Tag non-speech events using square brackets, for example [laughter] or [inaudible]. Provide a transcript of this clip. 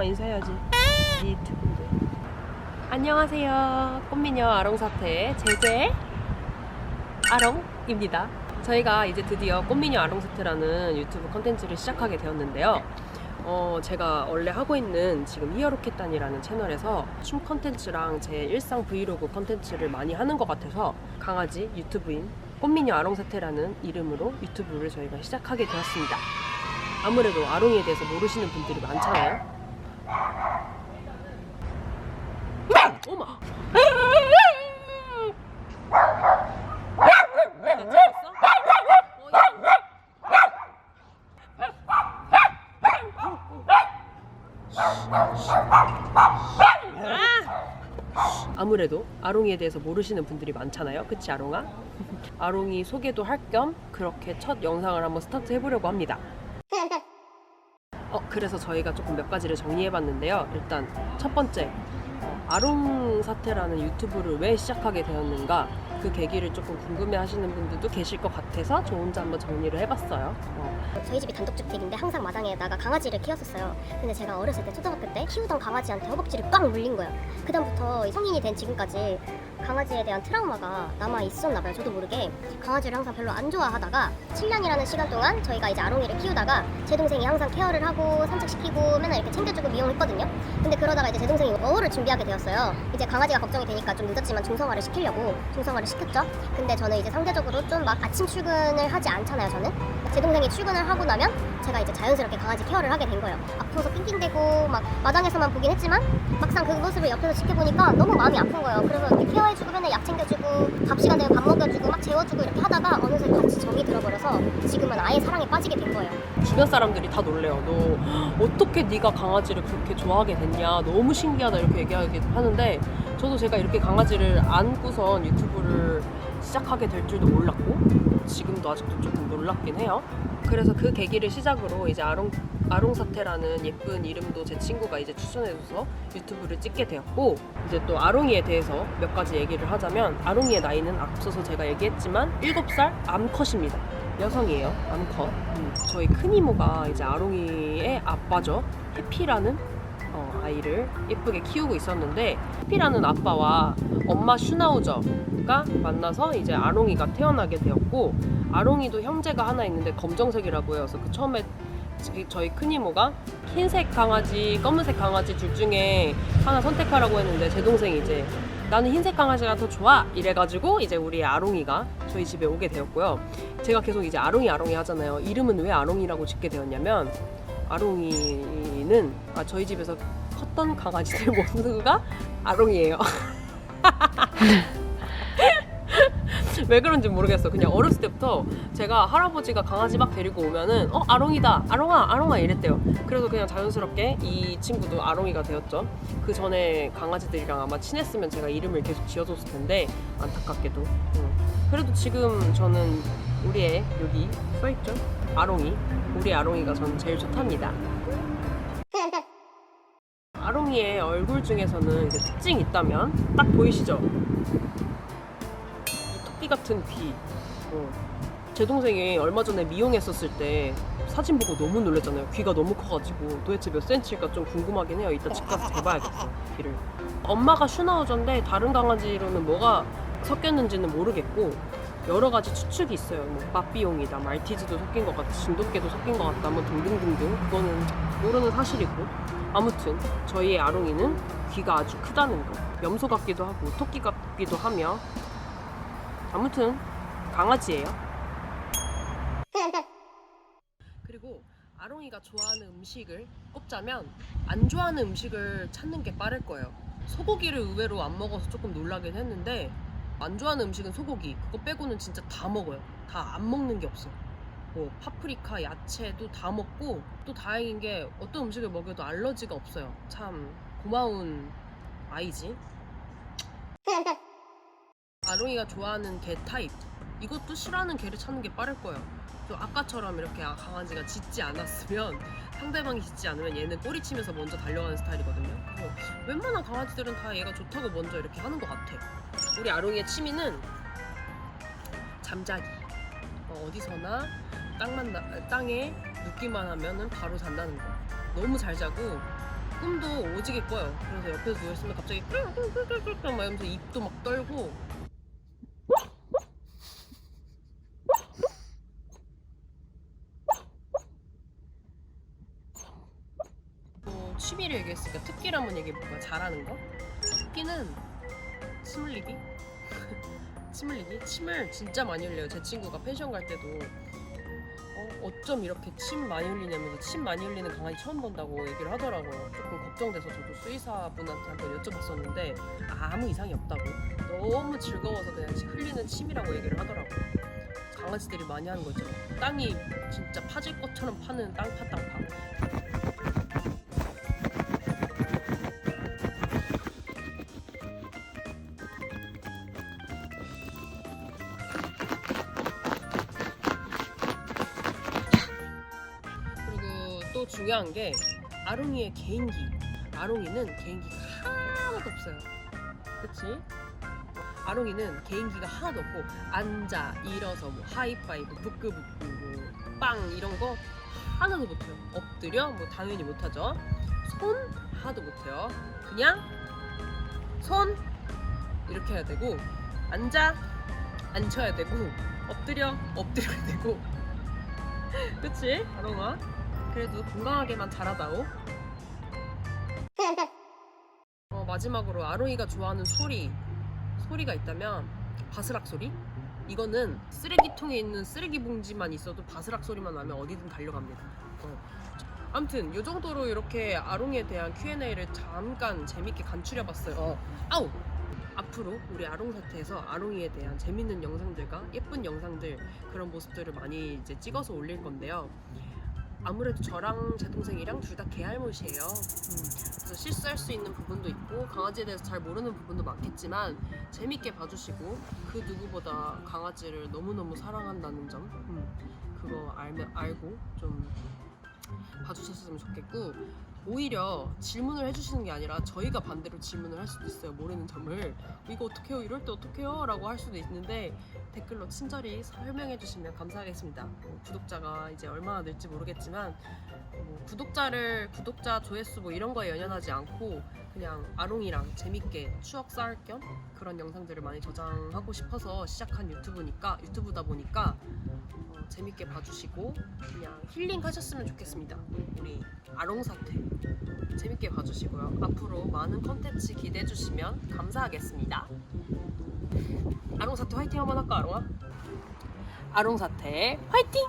아롱아 인사해야지. 이 유튜브인데. 안녕하세요. 꽃미녀 아롱사태 제제 아롱입니다. 저희가 이제 드디어 꽃미녀 아롱사태라는 유튜브 컨텐츠를 시작하게 되었는데요. 어, 제가 원래 하고 있는 지금 히어로켓단이라는 채널에서 춤 컨텐츠랑 제 일상 브이로그 컨텐츠를 많이 하는 것 같아서 강아지 유튜브인 꽃미녀 아롱사태라는 이름으로 유튜브를 저희가 시작하게 되었습니다. 아무래도 아롱이에 대해서 모르시는 분들이 많잖아요. 아무래도 아롱이에 대해서 모르시는 분들이 많잖아요. 그치 아롱아? 아롱이 소개도 할 겸 그렇게 첫 영상을 한번 스타트 해보려고 합니다. 어, 그래서 저희가 조금 몇 가지를 정리해봤는데요. 일단 첫 번째, 어, 아롱 사태라는 유튜브를 왜 시작하게 되었는가 그 계기를 조금 궁금해하시는 분들도 계실 것 같아서 저 혼자 한번 정리를 해봤어요. 어, 저희 집이 단독주택인데 항상 마당에다가 강아지를 키웠었어요. 근데 제가 어렸을 때 초등학교 때 키우던 강아지한테 허벅지를 꽉 물린 거예요. 그다음부터 성인이 된 지금까지 강아지에 대한 트라우마가 남아 있었나 봐요. 저도 모르게 강아지를 항상 별로 안 좋아하다가 7년이라는 시간 동안 저희가 이제 아롱이를 키우다가 제 동생이 항상 케어를 하고 산책시키고 맨날 이렇게 챙겨주고 미용했거든요. 근데 그러다가 이제 제 동생이 어우를 준비하게 되었어요. 이제 강아지가 걱정이 되니까 좀 늦었지만 중성화를 시키려고 중성화를 시켰죠. 근데 저는 이제 상대적으로 좀 막 아침 출근을 하지 않잖아요. 저는 제 동생이 출근을 하고 나면 제가 이제 자연스럽게 강아지 케어를 하게 된 거예요. 아파서 낑낑대고 막 마당에서만 보긴 했지만 막상 그 모습을 옆에서 지켜보니까 너무 마음이 아픈 거예요. 그래서 이렇게 케어해주고 맨날 약 챙겨주고 밥 시간 되면 밥 먹여주고 막 재워주고 이렇게 하다가 어느새 같이 정이 들어버려서 지금은 아예 사랑에 빠지게 된 거예요. 주변 사람들이 다 놀래요. 너 어떻게 네가 강아지를 그렇게 좋아하게 됐냐? 너무 신기하다 이렇게 얘기하긴 하는데 저도 제가 이렇게 강아지를 안고선 유튜브를 시작하게 될 줄도 몰랐고 지금도 아직도 조금 놀랍긴 해요. 그래서 그 계기를 시작으로 이제 아롱 아롱 사태라는 예쁜 이름도 제 친구가 이제 추천해줘서 유튜브를 찍게 되었고 이제 또 아롱이에 대해서 몇 가지 얘기를 하자면 아롱이의 나이는 앞서서 제가 얘기했지만 7살 암컷입니다. 여성이에요. 암컷. 음, 저희 큰 이모가 이제 아롱이의 아빠죠. 해피라는 어, 아이를 예쁘게 키우고 있었는데 해피라는 아빠와 엄마 슈나우저가 만나서 이제 아롱이가 태어나게 되었고 아롱이도 형제가 하나 있는데 검정색이라고. 그래서 그 처음에 지- 저희 큰 이모가 흰색 강아지, 검은색 강아지 둘 중에 하나 선택하라고 했는데 제 동생이 이제 나는 흰색 강아지가 더 좋아 이래가지고 이제 우리 아롱이가 저희 집에 오게 되었고요. 제가 계속 이제 아롱이 아롱이 하잖아요. 이름은 왜 아롱이라고 짓게 되었냐면 아롱이는 아, 저희 집에서 컸던 강아지들 [laughs] 모두가 아롱이에요. 왜 그런지 모르겠어. 그냥 어렸을 때부터 제가 할아버지가 강아지 막 데리고 오면은 어 아롱이다, 아롱아, 아롱아 이랬대요. 그래서 그냥 자연스럽게 이 친구도 아롱이가 되었죠. 그 전에 강아지들이랑 아마 친했으면 제가 이름을 계속 지어줬을 텐데 안타깝게도. 응. 그래도 지금 저는 우리 애 여기 써있죠? 아롱이. 우리 아롱이가 저는 제일 좋답니다. 아롱이의 얼굴 중에서는 특징이 있다면 딱 보이시죠? 같은 귀. 어. 제 동생이 얼마 전에 미용했었을 때 사진 보고 너무 놀랐잖아요. 귀가 너무 커가지고 도대체 몇 센치일까 좀 궁금하긴 해요. 이따 집 가서 재봐야겠어 귀를. 엄마가 슈나우저인데 다른 강아지로는 뭐가 섞였는지는 모르겠고 여러 가지 추측이 있어요. 뭐 빠삐용이다, 말티즈도 섞인 것 같다, 진돗개도 섞인 것 같다, 뭐 등등등등. 그거는 모르는 사실이고. 아무튼 저희의 아롱이는 귀가 아주 크다는 거. 염소 같기도 하고 토끼 같기도 하며. 아무튼 강아지예요. 그리고 아롱이가 좋아하는 음식을 꼽자면 안 좋아하는 음식을 찾는 게 빠를 거예요. 소고기를 의외로 안 먹어서 조금 놀라긴 했는데 안 좋아하는 음식은 소고기 그거 빼고는 진짜 다 먹어요. 다 안 먹는 게 없어. 뭐 파프리카, 야채도 다 먹고 또 다행인 게 어떤 음식을 먹여도 알러지가 없어요. 참 고마운 아이지. [laughs] 아롱이가 좋아하는 개 타입 이것도 싫어하는 개를 찾는 게 빠를 거예요. 또 아까처럼 이렇게 아- 강아지가 짖지 않았으면 상대방이 짖지 않으면 얘는 꼬리치면서 먼저 달려가는 스타일이거든요. 그래서 웬만한 강아지들은 다 얘가 좋다고 먼저 이렇게 하는 것 같아. 우리 아롱이의 취미는 잠자기. 어, 어디서나 땅만 나- 땅에 눕기만 하면은 바로 잔다는 거. 너무 잘 자고 꿈도 오지게 꿔요. 그래서 옆에서 누워있으면 갑자기 꿀꿀꿀꿀꿀 막 이러면서 입도 막 떨고 뭐 취미를 얘기했으니까 특기를 한번 얘기해볼까요? 잘하는 거? 특기는 침 흘리기? 침 흘리기? 침을 진짜 많이 흘려요. 제 친구가 펜션 갈 때도 어, 어쩜 이렇게 침 많이 흘리냐면서 침 많이 흘리는 강아지 처음 본다고 얘기를 하더라고요. 조금 걱정돼서 저도 수의사분한테 한번 여쭤봤었는데 아무 이상이 없다고 너무 즐거워서 그냥 흘리는 침이라고 얘기를 하더라고요. 강아지들이 많이 하는 거죠. 땅이 진짜 파질 것처럼 파는 땅파 땅파. 또 중요한 게 아롱이의 개인기. 아롱이는 개인기가 하나도 없어요. 그치? 아롱이는 개인기가 하나도 없고 앉아, 일어서, 뭐 하이파이브, 부끄부끄, 뭐빵 이런 거 하나도 못해요. 엎드려? 뭐 당연히 못하죠. 손 하나도 못해요. 그냥 손 이렇게 해야 되고 앉아 앉혀야 되고 엎드려 엎드려야 되고 [laughs] 그치? 아롱아? 그래도 건강하게만 자라다오. [laughs] 어, 마지막으로 아롱이가 좋아하는 소리 소리가 있다면 바스락 소리? 이거는 쓰레기통에 있는 쓰레기 봉지만 있어도 바스락 소리만 나면 어디든 달려갑니다. 어. 아무튼 이 정도로 이렇게 아롱이에 대한 Q&A를 잠깐 재밌게 간추려봤어요. 아우! 앞으로 우리 아롱 사태에서 아롱이에 대한 재밌는 영상들과 예쁜 영상들 그런 모습들을 많이 이제 찍어서 올릴 건데요. 아무래도 저랑 제 동생이랑 둘 다 개알못이에요. 음, 그래서 실수할 수 있는 부분도 있고 강아지에 대해서 잘 모르는 부분도 많겠지만 재밌게 봐주시고 그 누구보다 강아지를 너무너무 사랑한다는 점 음, 그거 알면 알고 좀 봐주셨으면 좋겠고 오히려 질문을 해주시는 게 아니라 저희가 반대로 질문을 할 수도 있어요 모르는 점을. 이거 어떡해요? 이럴 때 어떡해요? 라고 할 수도 있는데 댓글로 친절히 설명해 주시면 감사하겠습니다. 뭐 구독자가 이제 얼마나 늘지 모르겠지만 뭐 구독자를 구독자 조회수 뭐 이런 거에 연연하지 않고 그냥 아롱이랑 재밌게 추억 쌓을 겸 그런 영상들을 많이 저장하고 싶어서 시작한 유튜브니까 유튜브다 보니까 어, 재밌게 봐주시고 그냥 힐링 하셨으면 좋겠습니다. 우리 아롱 사태 재밌게 봐주시고요. 앞으로 많은 컨텐츠 기대해 주시면 감사하겠습니다. 아롱 사태 화이팅 한번 할까 아롱아? 아롱 사태 화이팅!